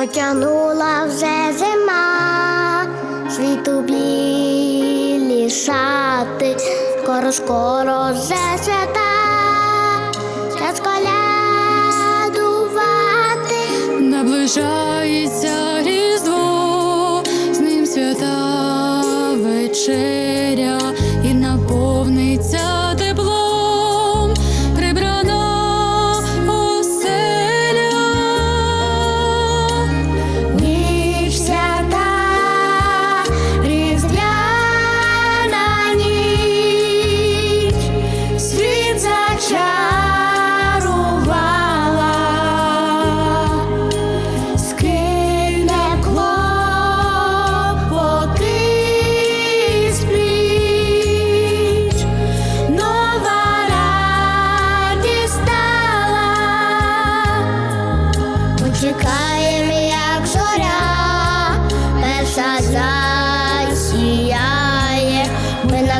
Затягнула вже зима, світу білі шати, скоро, скоро вже свята, час колядувати. Наближається різдво, з ним свята вечеря зоря,